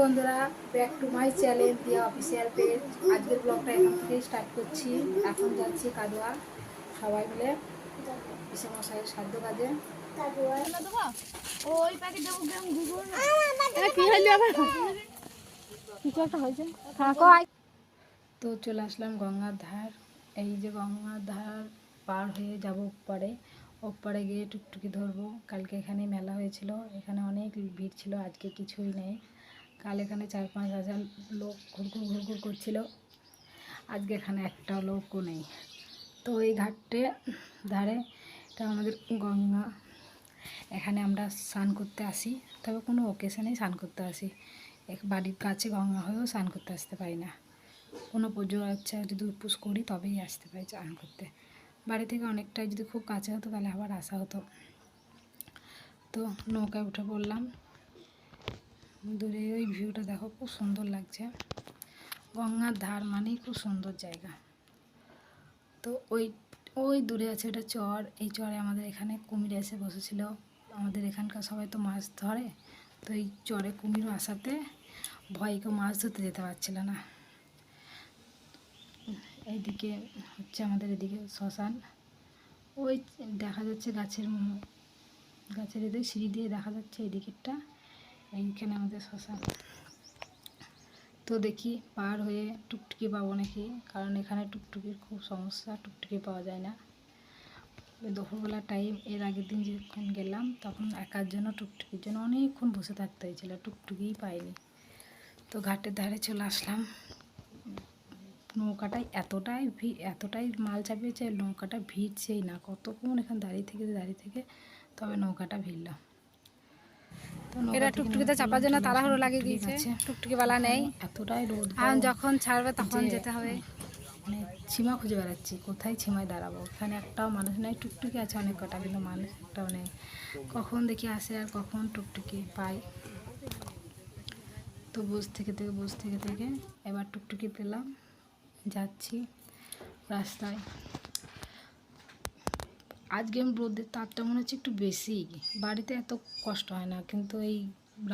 বন্ধুরা back to my channel দিয়া official page আজকের ব্লগটা এখান থেকেই স্টার্ট করছি। এখন যাচ্ছি কাদুয়া। সবাই মিলে মশাইয়ের সাধ্য কাজে। তো চলে আসলাম গঙ্গার ধার। এই যে গঙ্গার ধার পার হয়ে যাব ওপারে। ওপারে গিয়ে টুকটুকি ধরবো। কালকে এখানে মেলা হয়েছিল। এখানে অনেক ভিড় ছিল আজকে কিছুই নেই। কাল এখানে চার পাঁচ হাজার লোক ঘুরঘুর ঘুরঘুর করছিল। আজকে এখানে একটাও লোকও নেই। তো এই ঘাটে ধারে এটা আমাদের গঙ্গা, এখানে আমরা স্নান করতে আসি। তবে কোনো ওকেশনেই স্নান করতে আসি। এক বাড়ির কাছে গঙ্গা হয়েও স্নান করতে আসতে পারি না। কোনো পুজো আচ্ছা যদি উপোস করি তবেই আসতে পারি স্নান করতে। বাড়ি থেকে অনেকটাই যদি খুব কাছে হতো তাহলে আবার আসা হতো। তো নৌকায় উঠে পড়লাম। দূরে ওই ভিউটা দেখো, খুব সুন্দর লাগছে। গঙ্গার ধার মানেই খুব সুন্দর জায়গা। তো ওই ওই দূরে আছে ওটা চর। এই চরে আমাদের এখানে কুমির এসে বসেছিল। আমাদের এখানকার সবাই তো মাছ ধরে। তো এই চরে কুমির আসাতে ভয়ে কেউ মাছ ধরতে যেতে পারছিল না। এইদিকে হচ্ছে আমাদের এদিকে শ্মশান। ওই দেখা যাচ্ছে গাছের গাছের এদিকে সিঁড়ি দিয়ে দেখা যাচ্ছে এই দিকেরটা। এইখানে আমাদের শশা। তো দেখি পার হয়ে টুকটুকি পাবো নাকি? কারণ এখানে টুকটুকির খুব সমস্যা, টুকটুকি পাওয়া যায় না। দুপুরবেলা টাইম এর আগের দিন যখন গেলাম, তখন একার জন্য, টুকটুকির জন্য অনেকক্ষণ বসে থাকতে হয়েছিল, টুকটুকিই পাইনি। তো ঘাটের ধারে চলে আসলাম। নৌকাটায় এতটাই ভিড় এতটাই মাল চাপিয়েছে, নৌকাটা ভিড়ছেই না। কতক্ষণ এখানে দাঁড়িয়ে থেকে দাঁড়িয়ে থেকে তবে নৌকাটা ভিড়ল তো নৌকা এরা টুকটুকিতে চাপার জন্য তাড়াহুড়ো লাগিয়ে টুকটুকি দিয়েছে। কাছে। টুকটুকি বালা নেই। এতটাই রোদ আর যখন ছাড়বে তখন যেতে হবে। মানে ছিমা খুঁজে বেড়াচ্ছি কোথায় ছিমায় দাঁড়াবো? এখানে একটাও মানুষ নেই টুকটুকি আছে অনেক কটা কিন্তু মানুষ একটাও নেই। কখন দেখি আসে আর কখন টুকটুকি পাই। তো বস থেকে থেকে বস থেকে থেকে এবার টুকটুকি পেলাম যাচ্ছি রাস্তায়। আজকে আমি রোদের তাপটা মনে হচ্ছে একটু বেশি। বাড়িতে এত কষ্ট হয় না, কিন্তু এই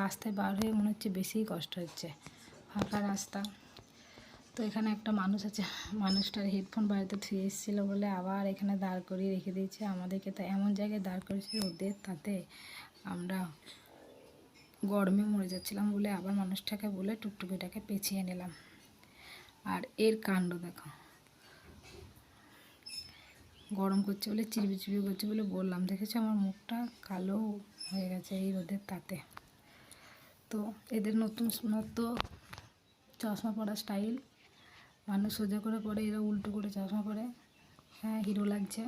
রাস্তায় বার হয়ে মনে হচ্ছে বেশিই কষ্ট হচ্ছে, ফাঁকা রাস্তা। তো এখানে একটা মানুষ আছে, মানুষটার হেডফোন বাড়িতে থুয়ে এসেছিল বলে আবার এখানে দাঁড় করিয়ে রেখে দিয়েছে। আমাদেরকে তো এমন জায়গায় দাঁড় করেছে রোদের তাতে আমরা গরমে মরে যাচ্ছিলাম বলে আবার মানুষটাকে বলে টুকটুকিটাকে পেছিয়ে নিলাম। আর এর কাণ্ড দেখো। গরম করছে বলে চিরবি চিরবি করছে বলে বললাম। দেখেছ আমার মুখটা কালো হয়ে গেছে এই রোদের তাতে। তো এদের নতুন নতুন চশমা পরা স্টাইল মানুষ সোজা করে পরে, এরা উল্টো করে চশমা পরে। হ্যাঁ হিরো লাগছে,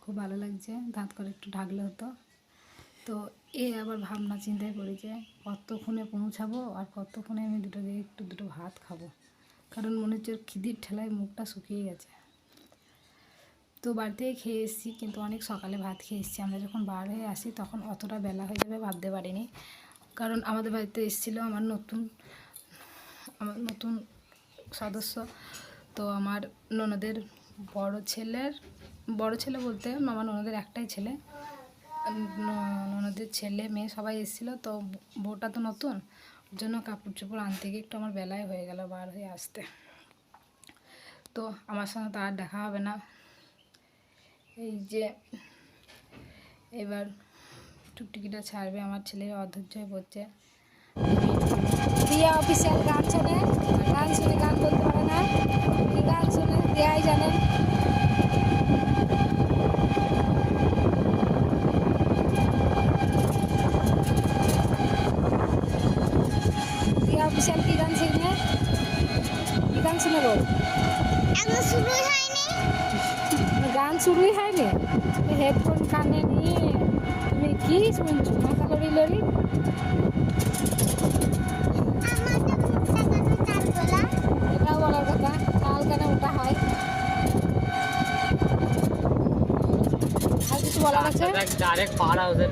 খুব ভালো লাগছে। দাঁত করে একটু ঢাকলে হতো। তো এ আবার ভাবনা চিন্তায় পড়েছে, কতক্ষণে পৌঁছাবো আর কতক্ষণে আমি দুটো দিয়ে একটু দুটো ভাত খাব? কারণ মনে হচ্ছে খিদির ঠেলায় মুখটা শুকিয়ে গেছে। তো বাড়ি থেকে খেয়ে এসেছি, কিন্তু অনেক সকালে ভাত খেয়ে এসেছি। আমরা যখন বার হয়ে আসি তখন অতটা বেলা হয়ে যাবে ভাবতে পারিনি। কারণ আমাদের বাড়িতে এসেছিল আমার নতুন আমার নতুন সদস্য। তো আমার ননদের বড় ছেলের, বড় ছেলে বলতে আমার ননদের একটাই ছেলে। ননদের ছেলে, মেয়ে সবাই এসেছিল। তো বউটা তো নতুন। ওর জন্য কাপড় চোপড় আনতে গিয়ে একটু আমার বেলায় হয়ে গেল বার হয়ে আসতে। তো আমার সঙ্গে তো আর দেখা হবে না। এই যে এবার টুকটুকিটা ছাড়বে, আমার ছেলের অধৈর্য হয়ে পড়ছে দিয়া অফিসিয়াল গান শোনে, গান শুনে গান বলতে পারে না। গান শুনে দেয়াই জানে দিয়া অফিসিয়াল কি গান শিখবে কি গান শুনে বল এখনও শুরুই হয়নি গান শুরুই হয়নি হেডফোন কানে নিয়ে তুমি কি শুনছো? মাথা মুখটা কত এটাও বলার কথা। কাল কেন ওটা হয়? আর কিছু বলার আছে? ডাইরেক্ট পাওয়ার হাউসে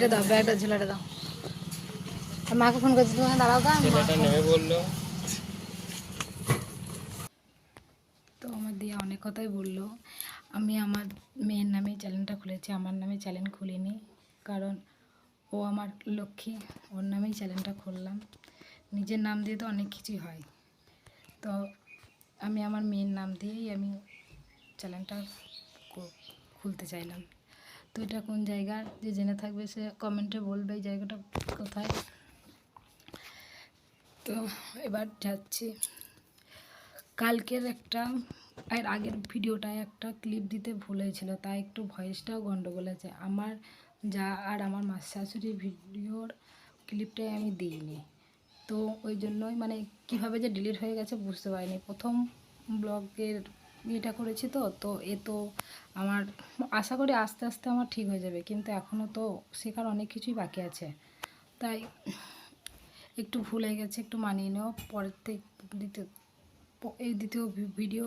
এটা দাও ব্যাগটা ঝোলাটা দাও। আর মাকে ফোন করছি তুমি দাঁড়াও বলল। তো আমার দিয়া অনেক কথাই বলল। আমি আমার মেয়ের নামে চ্যানেলটা খুলেছি আমার নামে চ্যানেল খুলিনি কারণ ও আমার লক্ষ্মী ওর নামেই চ্যানেলটা খুললাম। নিজের নাম দিয়ে তো অনেক কিছুই হয়। তো আমি আমার মেয়ের নাম দিয়েই আমি চ্যানেলটা খুলতে চাইলাম। তো এটা কোন জায়গার যে জেনে থাকবে সে কমেন্টে বলবে এই জায়গাটা কোথায়। তো এবার যাচ্ছি। কালকের একটা আর আগের ভিডিওটায় একটা ক্লিপ দিতে ভুল তাই একটু ভয়েসটাও গন্ডগোল আছে। আমার যা আর আমার মা শাশুড়ির ভিডিওর ক্লিপটাই আমি দিইনি। তো ওই জন্যই মানে কীভাবে যে ডিলিট হয়ে গেছে বুঝতে পারিনি। প্রথম ব্লগের ইয়েটা করেছি তো তো এ তো আমার, আশা করি আস্তে আস্তে আমার ঠিক হয়ে যাবে, কিন্তু এখনও তো শেখার অনেক কিছুই বাকি আছে। তাই একটু ভুল হয়ে গেছে, একটু মানিয়ে নেওয়া। পরের থেকে দ্বিতীয়, এই দ্বিতীয় ভিডিও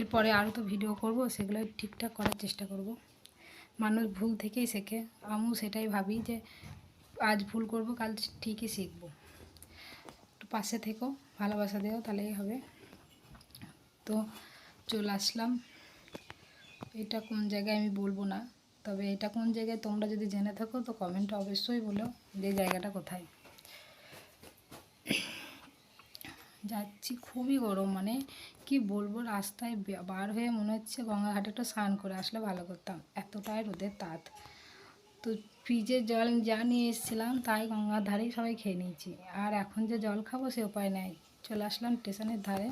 এরপরে আরও তো ভিডিও করব, সেগুলো ঠিকঠাক করার চেষ্টা করব। মানুষ ভুল থেকেই শেখে, আমিও সেটাই ভাবি যে আজ ভুল করব, কাল ঠিকই শিখব। একটু পাশে থেকো, ভালোবাসা দেও, তাহলেই হবে। তো চলে আসলাম। এটা কোন জায়গায় আমি বলব না, তবে এটা কোন জায়গায় তোমরা যদি জেনে থাকো, তো কমেন্টে অবশ্যই বলো যে জায়গাটা কোথায়। যাচ্ছি খুবই গরম মানে কি বলব, রাস্তায় বার হয়ে মনে হচ্ছে গঙ্গাঘাটে একটু স্নান করে আসলে ভালো করতাম, এতটাই রোদের তাঁত তো ফ্রিজের জল যা নিয়ে এসেছিলাম, তাই গঙ্গার ধারেই সবাই খেয়ে নিয়েছি। আর এখন যে জল খাব সে উপায় নেই। চলে আসলাম স্টেশনের ধারে।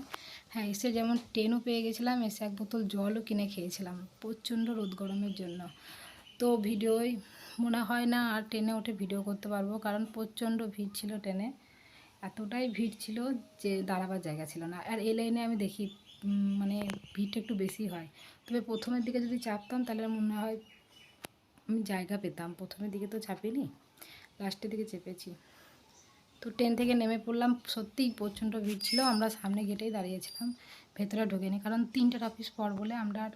হ্যাঁ এসে যেমন ট্রেনও পেয়ে গেছিলাম, এসে এক বোতল জলও কিনে খেয়েছিলাম, প্রচণ্ড রোদ গরমের জন্য। তো ভিডিওই মনে হয় না আর ট্রেনে উঠে ভিডিও করতে পারব, কারণ প্রচণ্ড ভিড় ছিল ট্রেনে। এতটাই ভিড় ছিল যে দাঁড়াবার জায়গা ছিল না। আর এই লাইনে আমি দেখি মানে ভিড়টা একটু বেশি হয়। তবে প্রথমের দিকে যদি চাপতাম, তাহলে মনে হয় আমি জায়গা পেতাম। প্রথমের দিকে তো চাপিনি, লাস্টের দিকে চেপেছি। তো ট্রেন থেকে নেমে পড়লাম। সত্যিই প্রচণ্ড ভিড় ছিল। আমরা সামনে গেটেই দাঁড়িয়েছিলাম। ভেতরে ঢোকেনি। কারণ তিনটের অফিস পর বলে আমরা আর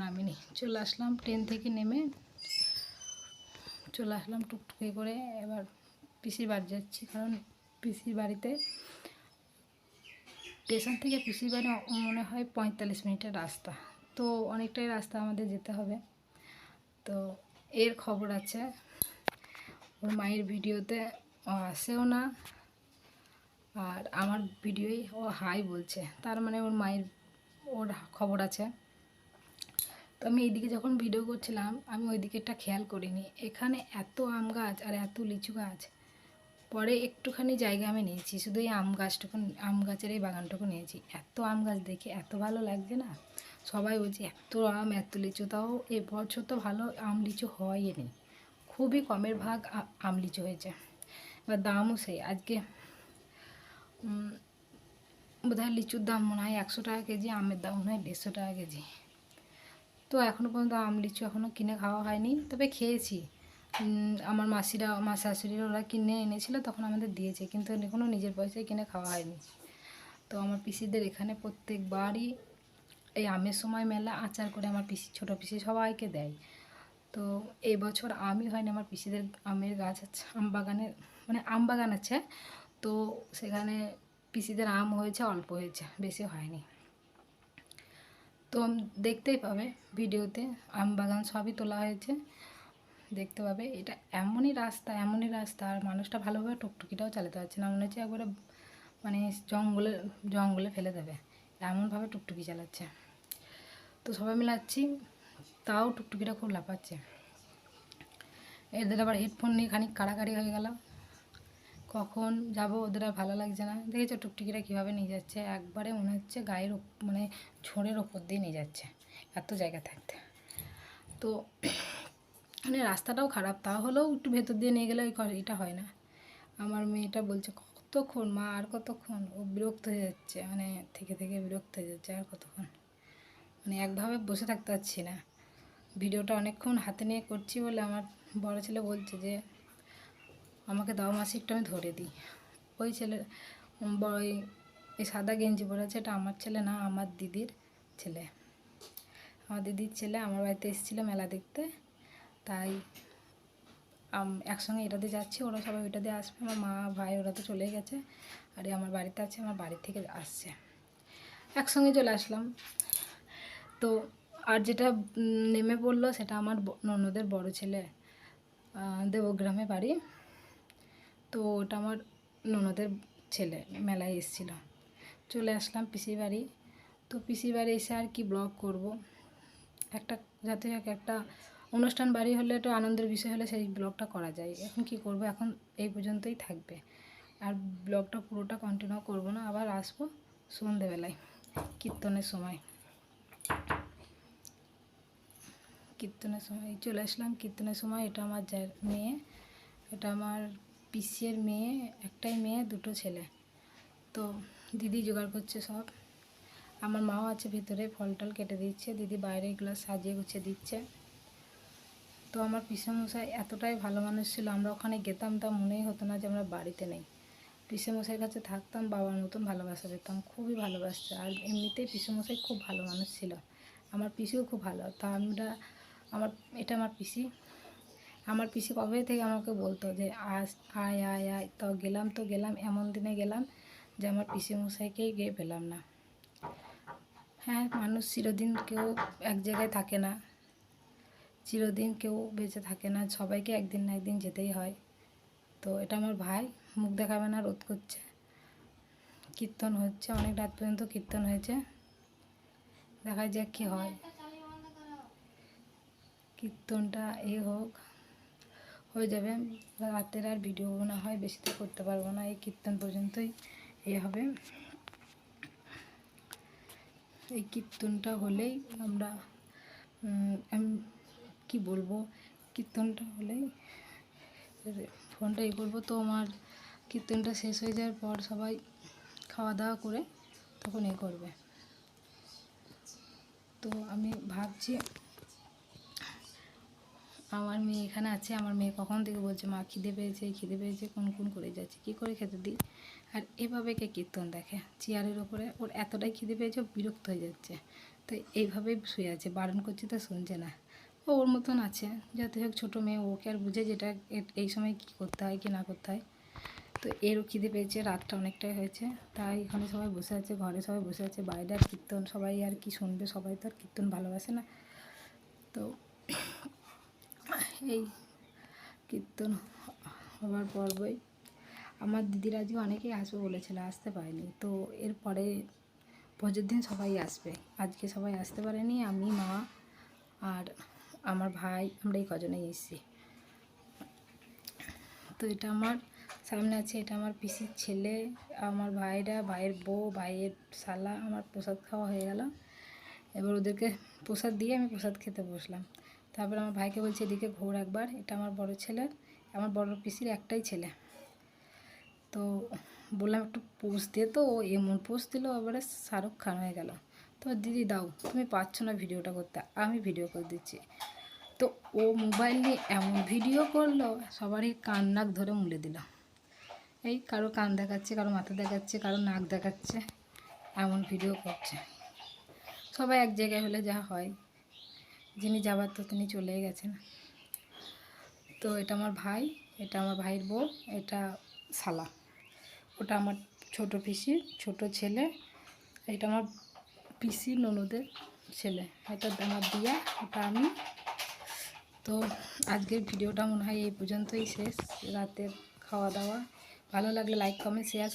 নামিনি। চলে আসলাম ট্রেন থেকে নেমে। চলে আসলাম টুকটুকে করে। এবার পিসির বাড়ি যাচ্ছি। কারণ পিসির বাড়িতে স্টেশন থেকে পিসির বাড়ি মনে হয় পঁয়তাল্লিশ মিনিটের রাস্তা। তো অনেকটাই রাস্তা আমাদের যেতে হবে। তো এর খবর আছে। ওর মায়ের ভিডিওতে ও আসেও না। আর আমার ভিডিওই ও হাই বলছে। তার মানে ওর মায়ের ওর খবর আছে। তো আমি এইদিকে যখন ভিডিও করছিলাম, আমি ওই দিকেরটা খেয়াল করিনি। এখানে এত আম গাছ আর এত লিচু গাছ, পরে একটুখানি জায়গা আমি নিয়েছি। শুধু এই আম গাছটুকু আম গাছের এই বাগানটুকু নিয়েছি। এত আম গাছ দেখে এত ভালো লাগছে না? সবাই বলছে, এত আম, এত লিচু। তাও এবছর তো ভালো আম, লিচু হয়ই হয়নি খুবই কমের ভাগ আ- আম লিচু হয়েছে। এবার দামও সেই। আজকে বোধহয় লিচুর দাম মনে হয় একশো টাকা কেজি, আমের দাম মনে হয় দেড়শো টাকা কেজি। তো এখনও পর্যন্ত আম লিচু এখনও কিনে খাওয়া হয়নি। তবে খেয়েছি। আমার মাসিরা মা শাশুড়িরা ওরা কিনে এনেছিল, তখন আমাদের দিয়েছে। কিন্তু এখনও নিজের পয়সায় কিনে খাওয়া হয়নি। তো আমার পিসিদের এখানে প্রত্যেকবারই এই আমের সময় মেলা আচার করে আমার পিসি, ছোটো পিসি সবাইকে দেয়। তো এই বছর আমই হয়নি, আমার পিসিদের আমের গাছ আছে, আম বাগানের মানে আম বাগান আছে। তো সেখানে পিসিদের আম হয়েছে, অল্প হয়েছে, বেশি হয়নি। তো দেখতেই পাবে ভিডিওতে, আম বাগান সবই তোলা হয়েছে। দেখতে পাবে, এটা এমনই রাস্তা এমনই রাস্তা, আর মানুষটা ভালোভাবে টুকটুকিটাও চালাতে পারছে না, মনে হচ্ছে একবারে মানে জঙ্গলে জঙ্গলে ফেলে দেবে। এমনভাবে টুকটুকি চালাচ্ছে। তো সবাই মিলে যাচ্ছি। তাও টুকটুকিটা খুব লাফাচ্ছে। এদের আবার হেডফোন নিয়ে খানিক কাড়াকাড়ি হয়ে গেল কখন যাব ওদের আর ভালো লাগছে না। দেখেছ টুকটুকিটা কীভাবে নিয়ে যাচ্ছে? একবারে মনে হচ্ছে গায়ের মানে ছোঁড়ের ওপর দিয়ে নিয়ে যাচ্ছে এত জায়গা থাকতে। তো মানে রাস্তাটাও খারাপ, তা হলেও একটু ভেতর দিয়ে নিয়ে গেলে এটা হয় না। আমার মেয়েটা বলছে, কতক্ষণ মা, আর কতক্ষণ? ও বিরক্ত হয়ে যাচ্ছে মানে থেকে থেকে বিরক্ত হয়ে যাচ্ছে, আর কতক্ষণ? মানে একভাবে বসে থাকতে পারছি না। ভিডিওটা অনেকক্ষণ হাতে নিয়ে করছি বলে আমার বড় ছেলে বলছে যে, আমাকে দাও মাসি একটু আমি ধরে দিই। ওই ছেলে বড় এই- সাদা গেঞ্জি পরে আছে, এটা আমার ছেলে না, আমার দিদির ছেলে। আমার দিদির ছেলে আমার বাড়িতে এসেছিল মেলা দেখতে। তাই একসঙ্গে এটাতে যাচ্ছি, ওরা সবাই ওইটা দিয়ে আসবে। আমার মা, ভাই ওরা তো চলে গেছে, আর আমার বাড়িতে আছে, আমার বাড়ি থেকে আসছে। একসঙ্গে চলে আসলাম। তো আর যেটা নেমে পড়ল সেটা আমার ননদের বড় ছেলে দেবগ্রামে বাড়ি। তো ওটা আমার ননদের ছেলে, মেলায় এসেছিল। চলে আসলাম পিসির বাড়ি। তো পিসির বাড়ি এসে আর কি ব্লগ করব? একটা, যাতে একটা অনুষ্ঠান বাড়ি হলে, একটু আনন্দের বিষয় হলে সেই ব্লগটা করা যায়। এখন কি করব? এখন এই পর্যন্তই থাকবে। আর ব্লগটা পুরোটা কন্টিনিউ করব না, আবার আসব সন্ধেবেলায়, কীর্তনের সময়। কীর্তনের সময় চলে আসলাম কীর্তনের সময়। এটা আমার মেয়ে, এটা আমার পিসির মেয়ে, একটাই মেয়ে, দুটো ছেলে। তো দিদি জোগাড় করছে সব। আমার মাও আছে ভিতরে, ফল টল কেটে দিচ্ছে। দিদি বাইরে এগুলো সাজিয়ে গুছিয়ে দিচ্ছে। তো আমার পিসেমশাই এতটাই ভালো মানুষ ছিল, আমরা ওখানে গেতাম, তা মনেই হতো না যে আমরা বাড়িতে নেই। পিসেমশাইয়ের কাছে থাকতাম, বাবার মতন ভালোবাসা পেতাম, খুবই ভালোবাসছে আর এমনিতেই পিসেমশাই খুব ভালো মানুষ ছিল। আমার পিসিও খুব ভালো। তা আমরা আমার, এটা আমার পিসি। আমার পিসি কবে থেকে আমাকে বলতো যে আস আয় আয় আয়, তো গেলাম তো গেলাম, এমন দিনে গেলাম যে আমার পিসি মশাইকেই গিয়ে পেলাম না। হ্যাঁ মানুষ চিরদিন কেউ এক জায়গায় থাকে না। চিরদিন কেউ বেঁচে থাকে না। সবাইকে একদিন না একদিন যেতেই হয়। তো এটা আমার ভাই, মুখ দেখাবে না রোধ করছে। কীর্তন হচ্ছে, অনেক রাত পর্যন্ত কীর্তন হয়েছে। দেখা যাক কী হয়। কীর্তনটা এ হোক, হয়ে যাবে। রাতের আর ভিডিও না হয়, বেশি তো করতে পারব না। এই কীর্তন পর্যন্তই এ হবে। এই কীর্তনটা হলেই আমরা কি বলব? কীর্তনটা হলেই ফোনটা এ করব। তো আমার কীর্তনটা শেষ হয়ে যাওয়ার পর সবাই খাওয়া দাওয়া করে তখন এ করবে। তো আমি ভাবছি আমার মেয়ে এখানে আছে, আমার মেয়ে কখন থেকে বলছে, মা, খিদে পেয়েছে খিদে পেয়েছে, কোন কোন করে যাচ্ছে, কী করে খেতে দিই? আর এভাবে কে কীর্তন দেখে, চেয়ারের ওপরে, ওর এতটাই খিদে পেয়েছে বিরক্ত হয়ে যাচ্ছে। তো এইভাবেই শুয়ে আছে, বারণ করছে তো শুনছে না। ও ওর মতন আছে, যাতে হোক ছোটো মেয়ে, ওকে আর বুঝে যেটা এই সময় কী করতে হয়, কি না করতে হয়। তো এরও খিদে পেয়েছে, রাতটা অনেকটাই হয়েছে, তাই এখানে সবাই বসে আছে, ঘরে সবাই বসে আছে, বাইরে আর কীর্তন, সবাই আর কি শুনবে, সবাই তো আর কীর্তন ভালোবাসে না। তো এই কীর্তন হওয়ার পর্বই। আমার দিদিরা আজকে অনেকেই আসবে বলেছিল, আসতে পারেনি। তো এরপরে ভোজের দিন সবাই আসবে। আজকে সবাই আসতে পারেনি, আমি, মা আর আমার ভাই আমরা এই কজনেই এসেছি। তো এটা আমার সামনে আছে, এটা আমার পিসির ছেলে, আমার ভাইরা, ভাইয়ের বউ, ভাইয়ের শালা, আমার প্রসাদ খাওয়া হয়ে গেল। এবার ওদেরকে প্রসাদ দিয়ে আমি প্রসাদ খেতে বসলাম। তারপর আমার ভাইকে বলছে, এদিকে ঘোর একবার, এটা আমার বড় ছেলের, আমার বড় পিসির একটাই ছেলে। তো বললাম, একটু পোজ দিয়ে তো। ও এমন পোজ দিল, এবারে শাহরুখ খান হয়ে গেল। তো দিদি, দাও, তুমি পারছ না ভিডিওটা করতে, আমি ভিডিও করে দিচ্ছি। তো ও মোবাইল নিয়ে এমন ভিডিও করল, সবারই কান নাক ধরে মুলে দিল। এই কারও কান দেখাচ্ছে, কারও মাথা দেখাচ্ছে, কারও নাক দেখাচ্ছে, এমন ভিডিও করছে। সবাই এক জায়গায় হলে যা হয়। যিনি যাবার তো তিনি চলেই গেছেন। তো এটা আমার ভাই, এটা আমার ভাইয়ের বউ, এটা শালা ওটা আমার ছোট পিসি, ছোট ছেলে, এটা আমার পিসি ননদের ছেলে। এটা আমার দিয়া ওটা আমি। তো আজকের ভিডিওটা মনে হয় এই পর্যন্তই শেষ। রাতের খাওয়া দাওয়া। ভালো লাগলে লাইক কমেন্ট শেয়ার